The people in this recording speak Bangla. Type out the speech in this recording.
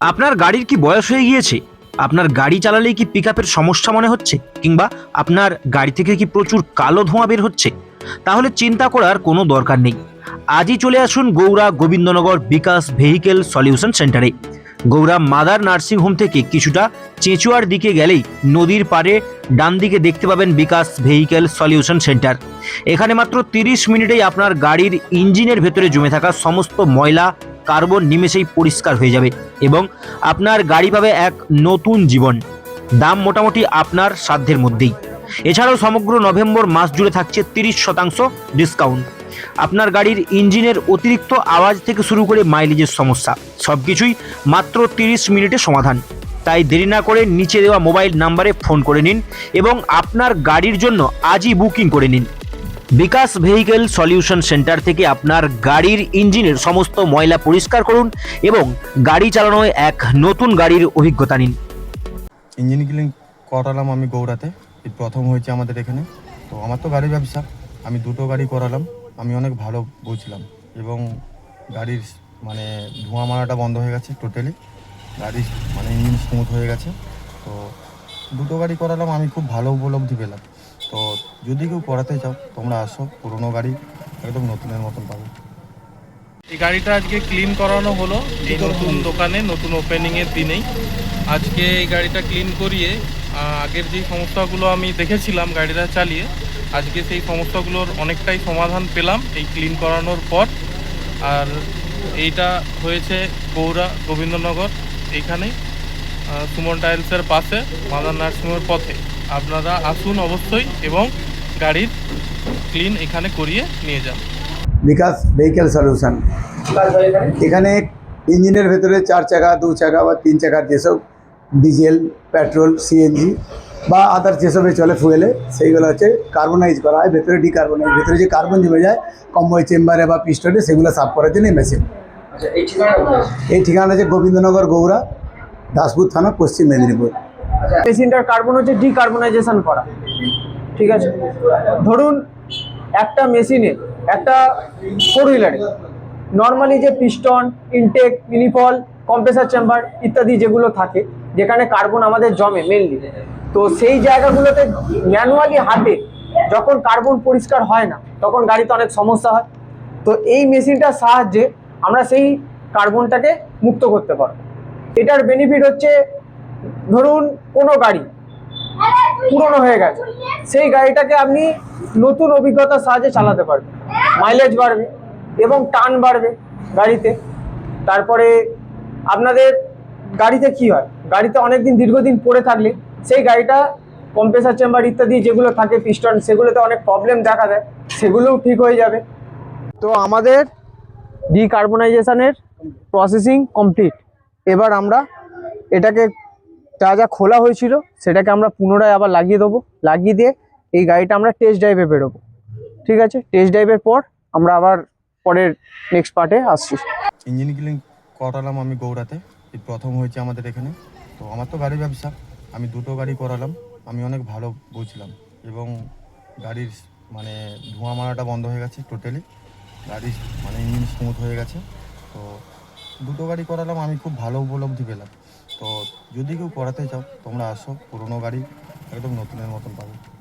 আপনার গাড়ির কি বয়স হয়ে গিয়েছে? আপনার গাড়ি চালালেই কি পিকআপের সমস্যা মনে হচ্ছে? কিংবা আপনার গাড়ি থেকে কি প্রচুর কালো ধোঁয়া বের হচ্ছে? তাহলে চিন্তা করার কোনো দরকার নেই। আজই চলে আসুন গৌড়া গোবিন্দনগর বিকাশ ভেহিকেল সলিউশন সেন্টারে। গৌড়া মাদার নার্সিং হোম থেকে কিছুটা চেঁচুয়ার দিকে গেলেই নদীর পাড়ে ডান দিকে দেখতে পাবেন বিকাশ ভেহিকেল সলিউশন সেন্টার। এখানে মাত্র তিরিশ মিনিটেই আপনার গাড়ির ইঞ্জিনের ভেতরে জমে থাকা সমস্ত ময়লা কার্বন নিমেষেই পরিষ্কার হয়ে যাবে। এবং আপনার গাড়ি পাবে এক নতুন জীবন। দাম মোটামুটি আপনার সাধ্যের মধ্যেই। এছাড়াও সমগ্র নভেম্বর মাস জুড়ে থাকছে তিরিশ শতাংশ ডিসকাউন্ট আপনার গাড়ির ইঞ্জিনের অতিরিক্ত আওয়াজ থেকে শুরু করে মাইলেজের সমস্যা সব কিছুই মাত্র তিরিশ মিনিটে সমাধান। তাই দেরি না করে নিচে দেওয়া মোবাইল নাম্বারে ফোন করে নিন এবং আপনার গাড়ির জন্য আজই বুকিং করে নিন। বিকাশ ভেহিকেল সলিউশন সেন্টার থেকে আপনার গাড়ির ইঞ্জিনের সমস্ত ময়লা পরিষ্কার করুন এবং গাড়ি চালানোয় এক নতুন গাড়ির অভিজ্ঞতা নিন। ইঞ্জিন ক্লিন করালাম আমি গৌড়াতে। প্রথম হয়েছে আমাদের এখানে। তো আমার তো গাড়ি ব্যবসা। আমি দুটো গাড়ি করালাম। আমি অনেক ভালো বুঝলাম। এবং গাড়ির মানে ধোঁয়া মারাটা বন্ধ হয়ে গেছে টোটালি গাড়ির মানে ইঞ্জিন স্মুথ হয়ে গেছে। তো দুটো গাড়ি করালাম আমি খুব ভালো উপলব্ধি পেলাম। তো যদি কেউ করাতে চাও তোমরা আসো পুরোনো গাড়ি একদম নতুনের মতন পাবে। এই গাড়িটা আজকে ক্লিন করানো হলো এই নতুন দোকানে নতুন ওপেনিং এর দিনেই। আজকে এই গাড়িটা ক্লিন করিয়ে আগের যে সমস্যাগুলো আমি দেখেছিলাম গাড়িটা চালিয়ে আজকে সেই সমস্যাগুলোর অনেকটাই সমাধান পেলাম এই ক্লিন করানোর পর। আর এইটা হয়েছে গৌড়া গোবিন্দনগর এইখানেই। সুমন টাইলসের পাশে মাদার নার্সিংয়ের পথে। আপনারা আসুন অবশ্যই এবং গাড়ির ক্লিন এখানে করিয়ে নিয়ে যান। বিকাশ ভেহিকেল সলিউশন এখানে ইঞ্জিনের ভেতরে চার চাকা দু চাকা বা তিন চাকার যেসব ডিজেল পেট্রোল সিএনজি বা আদার যেসবে চলে ফুয়েলে সেইগুলো হচ্ছে কার্বনাইজ করা হয় ভেতরে ডিকার্বনাইজ ভেতরে যে কার্বন জমে যায় কম্বই চেম্বারে বা পিস্টনে সেগুলো সাফ করার জন্য মেশিন এই ঠিকানা আছে গোবিন্দনগর গৌড়া দাসপুর থানা, পশ্চিম মেদিনীপুর। মেশিনটার কার্বন হচ্ছে ডিকার্বনাইজেশন করা। ঠিক আছে? ধরুন, একটা মেশিনে একটা ফোর হুইলারে নর্মালি যে piston intake manifold compressor chamber ইত্যাদি যেগুলো থাকে, যেখানে কার্বন আমাদের জমে মেনলি তো সেই জায়গাগুলোতে ম্যানুয়ালি হাতে যখন কার্বন পরিষ্কার হয় না, তখন গাড়িতে অনেক সমস্যা হয়। তো এই মেশিনটার সাহায্যে আমরা সেই কার্বনটাকে মুক্ত করতে পারব। এটার বেনিফিট হচ্ছে, ধরুন কোনো গাড়ি পুরনো হয়ে গেছে, সেই গাড়িটাকে আপনি নতুন অভিজ্ঞতার সাহায্যে চালাতে পারবেন। মাইলেজ বাড়বে এবং টান বাড়বে গাড়িতে। তারপরে আপনাদের গাড়িতে কি হয়? গাড়িতে অনেকদিন, দীর্ঘদিন পড়ে থাকলে সেই গাড়িটা কম্প্রেসার চেম্বার ইত্যাদি যেগুলো থাকে পিস্টন সেগুলোতে অনেক প্রবলেম দেখা দেয়, সেগুলোও ঠিক হয়ে যাবে। তো আমাদের ডিকার্বনাইজেশনের প্রসেসিং কমপ্লিট এবার আমরা এটাকে যা যা খোলা হয়েছিল সেটাকে আমরা পুনরায় আবার লাগিয়ে দেবো। লাগিয়ে দিয়ে এই গাড়িটা আমরা টেস্ট ড্রাইভে বেরোবো। ঠিক আছে? টেস্ট ড্রাইভের পর আমরা আবার পরের নেক্সট পার্টে আসছি। ইঞ্জিন ক্লিন করালাম আমি গৌড়াতে। প্রথম হয়েছে আমাদের এখানে। তো আমার তো গাড়ি ব্যবসা। আমি দুটো গাড়ি করালাম। আমি অনেক ভালো বুঝলাম। এবং গাড়ির মানে ধোঁয়া মারাটা বন্ধ হয়ে গেছে টোটালি গাড়ির মানে ইঞ্জিন স্মুথ হয়ে গেছে। তো দুটো গাড়ি করালাম, আমি খুব ভালো উপলব্ধি পেলাম। তো যদি কেউ করাতে চাও, তোমরা আসো, পুরনো গাড়ি একদম নতুনের মতন পাবে।